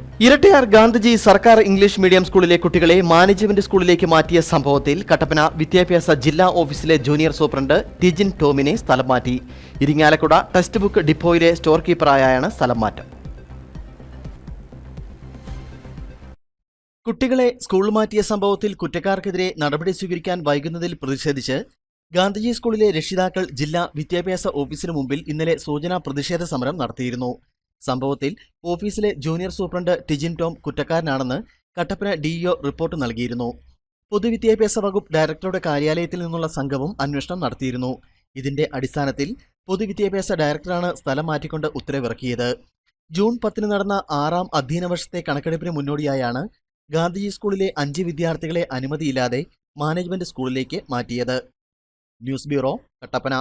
ഇരട്ടയാർ ഗാന്ധിജി സർക്കാർ English medium സ്കൂളിലെ കുട്ടികളെ മാനേജ്മെന്റ് സ്കൂളിലേക്ക് മാറ്റിയ സംഭവത്തിൽ കട്ടപ്പന വിദ്യാഭ്യാസ ജില്ലാ ഓഫീസിലെ ജൂനിയർ സൂപ്രണ്ട് ടിജിൻ ടോമിനെ സ്ഥലം മാറ്റി. ഇരിങ്ങാലക്കുട ടെക്സ്റ്റ് ബുക്ക് ഡിപ്പോയിലെ സ്റ്റോർ കീപ്പറായാണ് സ്ഥലം മാറ്റം. കുട്ടികളെ സ്കൂൾ മാറ്റിയ സംഭവത്തിൽ കുറ്റക്കാർക്കെതിരെ നടപടി സ്വീകരിക്കാൻ വൈകുന്നതിൽ പ്രതിഷേധിച്ച് ഗാന്ധിജി സ്കൂളിലെ രക്ഷിതാക്കൾ ജില്ലാ വിദ്യാഭ്യാസ ഓഫീസിന് മുമ്പിൽ ഇന്നലെ സൂചനാ പ്രതിഷേധ സമരം നടത്തിയിരുന്നു. സംഭവത്തിൽ ഓഫീസിലെ ജൂനിയർ സൂപ്രണ്ട് ടിജിൻ ടോം കുറ്റക്കാരനാണെന്ന് കട്ടപ്പന ഡിഇഒ റിപ്പോർട്ട് നൽകിയിരുന്നു. പൊതുവിദ്യാഭ്യാസ വകുപ്പ് ഡയറക്ടറുടെ കാര്യാലയത്തിൽ നിന്നുള്ള സംഘവും അന്വേഷണം നടത്തിയിരുന്നു. ഇതിന്റെ അടിസ്ഥാനത്തിൽ പൊതുവിദ്യാഭ്യാസ ഡയറക്ടറാണ് സ്ഥലം മാറ്റിക്കൊണ്ട് ഉത്തരവിറക്കിയത്. ജൂൺ പത്തിന് നടന്ന ആറാം അധ്യയന വർഷത്തെ കണക്കെടുപ്പിന് മുന്നോടിയായാണ് ഗാന്ധിജി സ്കൂളിലെ അഞ്ച് വിദ്യാർത്ഥികളെ അനുമതിയില്ലാതെ മാനേജ്മെന്റ് സ്കൂളിലേക്ക് മാറ്റിയത്. News bureau Kattappana.